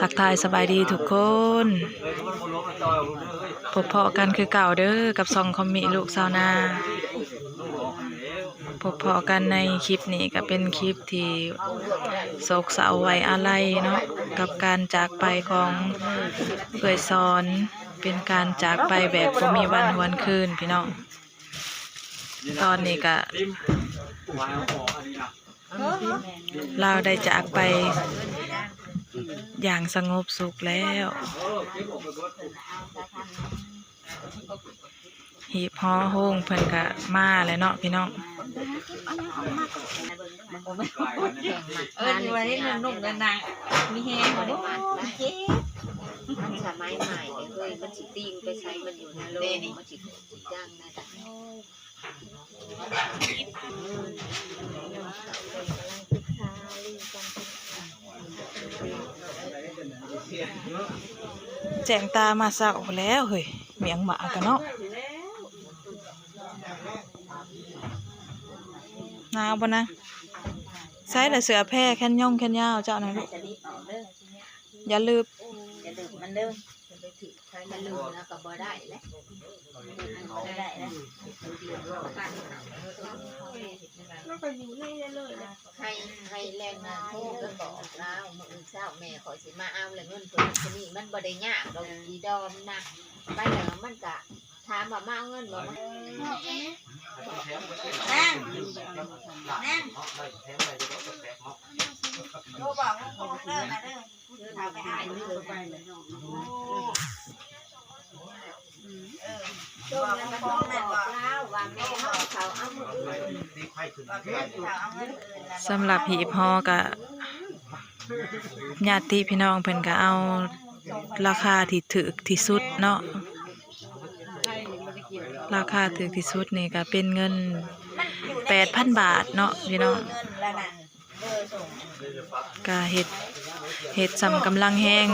ทักทายสบายดีทุกคนพบเพาะกันคือเก่าเด้อกับซองคอมมิลูกสาวนาพบเพาะกันในคลิปนี้ก็เป็นคลิปที่โศกเศร้าไว้อาลัยเนาะกับการจากไปของเอ่ยซอน เป็นการจากไปแบบบ่มีวันหวนคืนพี่น้องตอนนี้ก็เราได้จากไป อย่างสงบสุขแล้ว หีบห่อโฮงเพิ่นก็มาแล้วเนาะพี่น้องเออวันนี้มันนุ่มกันนะมีแฮงบ่ได้มันมันเจ็บมันสมัยใหม่เนี่ยเฮ้ยมันสิติ้งไปใช้มันอยู่ในโลกมันสิสิจ้างนะจ๊ะ แจงตามาเศร้าแล้วเฮ้ยเมียงหมากันเนาะหนาวปะนะใส่แต่เสือแพร่แค่นย่องแค่นยาวเจ้าหน่อยลูกอย่าลืมอย่าลืมมันเด้อ ไปถือใช้มันลืมนะก็บ่ได้แล้วบ่ได้แล้วให้ให้แรงงานโทรก็บอกเรามื้อเช้าแม่ขอสิมาเอาเลยเงินตัวนี้มันบ่ได้ยากดอกอีดอมนะไปแล้วมันก็ามว่ามาเอาเงินบ่มานั่งนั่งโทรบอกว่าโทรเนะเด้อเดี๋ยวถามไปหายเด้อไปเลยเออโทรแล้วก็โทรมาบอกเราว่าแม่เขาเขาเอามืออื่นว่าแม่เงินสำหรับหีบห่อก็ญาติพี่น้องเพิ่นก็เอาราคาที่ถูกที่สุดเนาะ ราคาถูกที่สุดนี่ก็เป็นเงิน 8,000 บาทเนาะพี่น้องก็เฮ็ดเฮ็ดสำกำลังแห้ง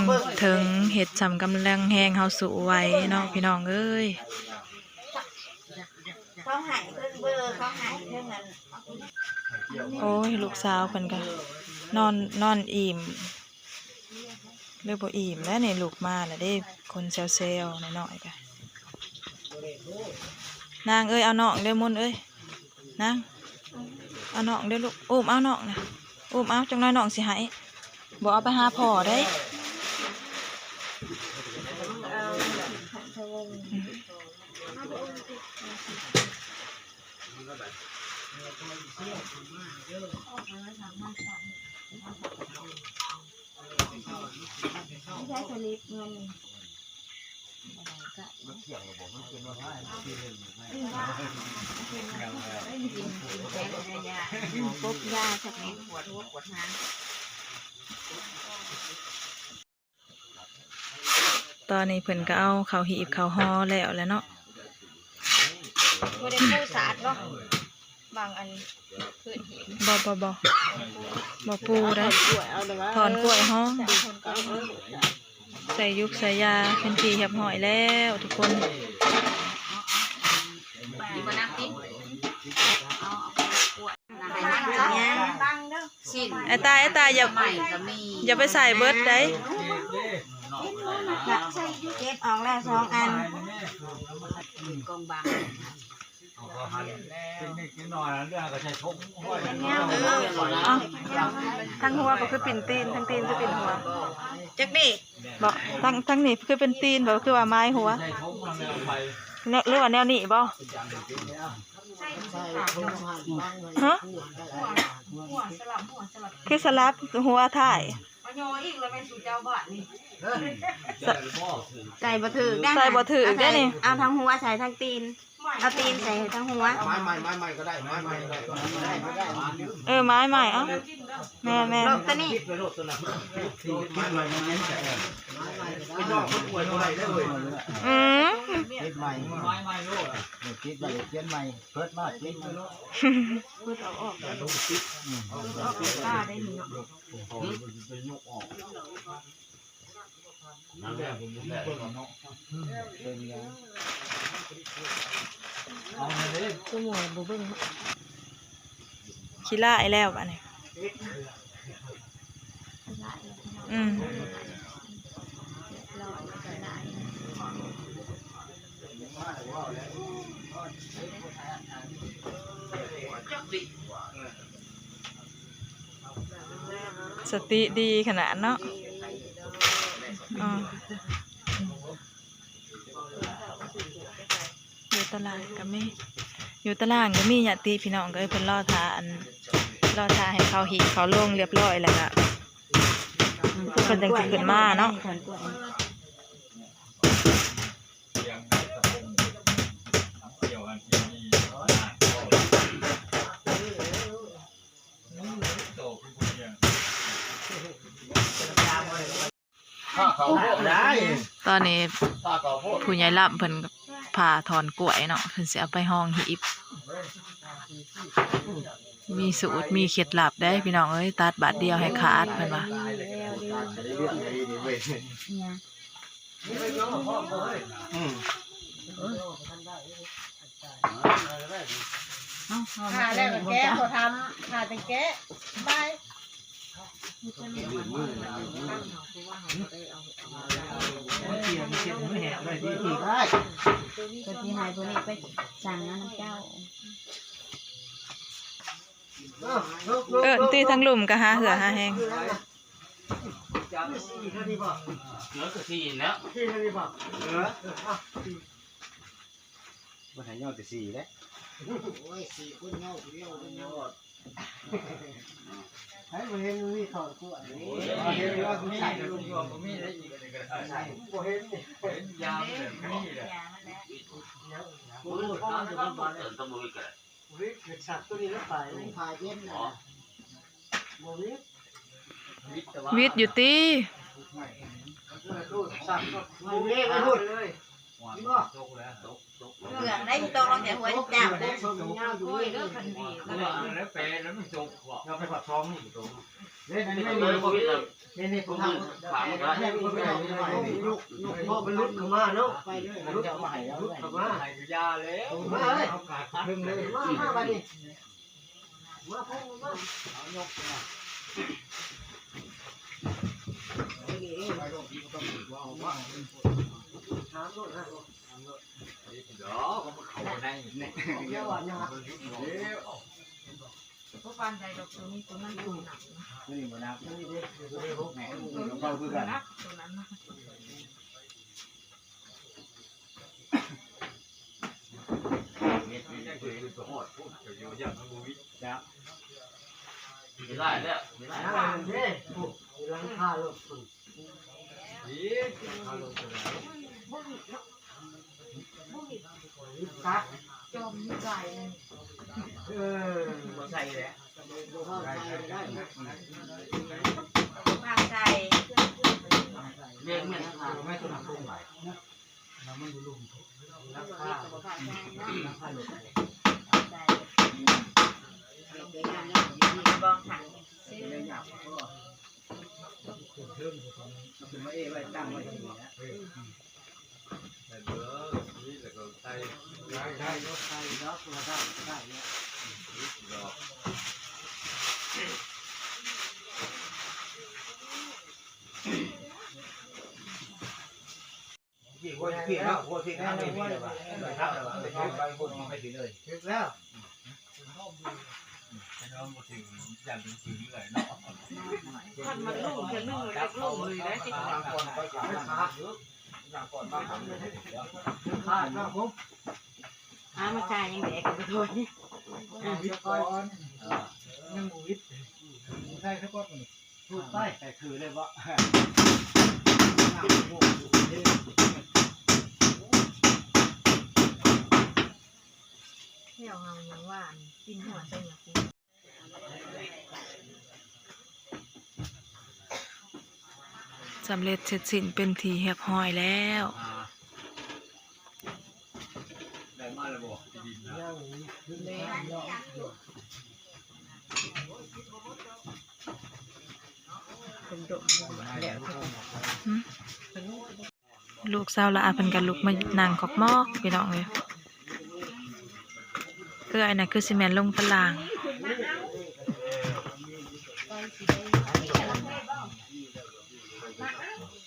ถึงเฮ็ดสำกำลังแห้งเฮาสู่ไว้เนาะพี่น้องเอ้ยเขาหายเพิ่นเบอร์เขาหายเพิ่นนั้นโอ้ยลูกสาวเพิ่นก็นอนนอนอิ่มเรียกบ่อิ่มแล้วนี่ลูกมาแล้วเด้คนเซลๆน้อยๆก็น นางเอ้ยเอาน้องเด้อมุนเอ้ยนางเอาน้องเด้อลูกอุ้มเอาน้องนะอุ้มเอาจังน้อยน้องสิให้บ่เอาไปหาพ่อได้ปุ๊ บยาสักนิดปวดหัวปวดหางตอนนี้เพิ่นก็เอาข้าวหีบข้าวห่อแล้วแหล้วเนาะบ่ได้ผู้สาดเนาะบางอันพื้นหินบ่บ่บ่บ่ปูได้กล้วยเอาเลยว่าถอนกล้วยห้องคนก็เออ ใส่ยุกใส่ยาเป็นทีเรียบร้อยแล้วทุกคนดีมานั่งกินเอาเอากล้วยให้นั่งกินเนี่ยตั้งเด้อสิ้นไอ้ตาไอ้ตา อย่าใหม่ก็มีอย่าไปใส่เบิดได้ใส่ยูเก็บออกแล้วสองอันกองบางเอาทั้งหัวก็คือปิ่นตีนทั้งตีนคือปิ่นหัวจักนี่บ่ทั้งทั้งนี่คือเป็นตีนบ่คือว่าไม้หัวแนวหรือว่าแนวนี้บ่ฮะคือสลับหัวถ่ายใส่บ่ถือได้ใส่บ่ถือได้นี่เอาทั้งหัวใส่ทั้งตีน เอาตีนใส่ทั้งหัว ไม้ใหม่ไม้ใหม่ก็ได้ไม้ใหม่ก็ได้ได้ไม่ได้เออไม้ใหม่เอ้าแม่แม่ลบตัวนี้คิดไปโลดตัวน่ะที่คิดใหม่มันยังแต่ไปนอกคนป่วยเท่าไหร่ได้เลยอืมคิดใหม่ไม้ใหม่โลดคิดใหม่เขียนใหม่เพิ่มมาคิดใหม่ขี้ล่ายแล้วบัดนี้อือืม รอก็ได้วบ้านนี้อืมสติดีขนาดเนาะอ๋ออยู่ ตลาดก็มีอยู่ตลาดก็มีญาติพี่น้องก็เพิ่นรอทาอันรอทาให้เขาหีบเขาลงเรียบร้อยแล้วก็เพิ่นจังสิขึ้นมาเนาะข้าเขาได้ตอนนี้ข้าเขาโพดผู้ใหญ่ล่ำเพิ่นก็ ผ่าถอนกล้วยเนาะเพิ่นสิเอาไปห้องหีบมีสูตรมีเคล็ดลับได้พี่น้องเอ้ยตัดบาทเดียวให้ขาดเพิ่นว่าอืมหาแล้วก็แก้เขาทำหาแต่แก้บาย ตัวที่หายตัวนี้ไปสั่งนะน้ำเจ้าเออตีทั้งหลุมก็หาเหือหาแห้งเหลือสี่แล้วเหลือมันหายยอดแต่สี่แล้วโอ้ยสี่คนเงาเดียวเงา ให้มาเห็นนี่ถอดกล้วยเห็นยอดนี่ลุงยอมมีได้อีกบ่เห็นนี่ยาวเลยนี่แหละมือข้าวจะต้องเติมตะบุยกันวิกสัตว์ตัวนี้แล้วไปพาเย็นนะบ่วิกวิทย์อยู่ตีรูดสัตว์บ่วิกรูดเลยนี่บ่เรื่องได้ตกลงแต่หัวเจ้าเด็กชมเงาอยู่โอ้ยนี่เด้อคันดีก็แล้วแปลแล้วมันจบว่ะเราไปผัดท้องนี่ตรงนี่อันนี่นี้ไม่ไม่มีมีเนี่นี่ผมทำขายมาให้คนไปลูกลูกพ่อมันลุกเข้ามาเนาะไปเลยลุกมาให้ลุกเข้ามาหายยาแล้วมาเลยดึงเลยมามาไปดิมาพ่อมาเดี๋ยกมาเขายเดี๋ยววันนะพวกปานใดดอกตัวนี้ตัวนั้นตัวหนักนี่บ่นับนี่ดิตัวนี้พวกแม่เราคือนนะ นี่นี่คือตัวหอดพูดเดี๋ยวอย่างมันบุยจ้ะไม่ได้แล้วไม่ได้นะมันเด้ปุ๊บรังคา ซักจอมนี่ไก่เออมาใส่แล้วบ่เข้าใจได้ทางใจเลี้ยงแม่ทางไม่ตัวหนักตรงไหนน้ำมันดูลุ่มราคาราคาลงใจเดี๋ยวงานแล้วมีบองถังซื้อเลยอยากก็เพิ่มเอาเป็นว่าเอ้ไว้ตั้งไว้ที่นี่นะ แต่เบอร์นี่แล้วก็ใส่ได้ได้รถไฟเนาะตัวได้ได้เนี่ยดอกพี่ว่าพี่แล้วว่าพี่แล้วไม่มีเลยว่ะครับแล้วไปทำไปบุญมาให้ถึงเลยถึงแล้วน้องมาถึงอย่างถึงถึงเลยเนาะท่านมันลุ่มแค่นึ่งเลยลุ่มเลยนะที่ทางก่อนก่อนขาเยอะ ทามาทำเลยขาดนะผมอามาชายยังเด็กกับตัวนี้วิทย์ก่อนยังวิทย์ใช่ครับก็พูดไปแต่คือเลยว่าเที่ยวเงาอย่างว่ากินหัวใจอยากกิน สำเร็จเสร็จสิ้นเป็นทีเรียบร้อยแล้วได้มาแล้วบอกดินนะลูกสาวละอาเพิ่นก็ลุกมานั่งกอกมอกพี่น้องเลยคือไอ้น่ะคือสิแม่นลงตาราง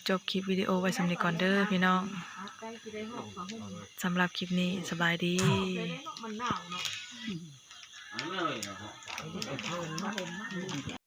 จบคลิปวิดีโอไว้สำหรับก่อนเด้อพี่น้องสำหรับคลิปนี้สบายดี มันหนาวเนาะ อันนี้ไม่เลยนะฮะ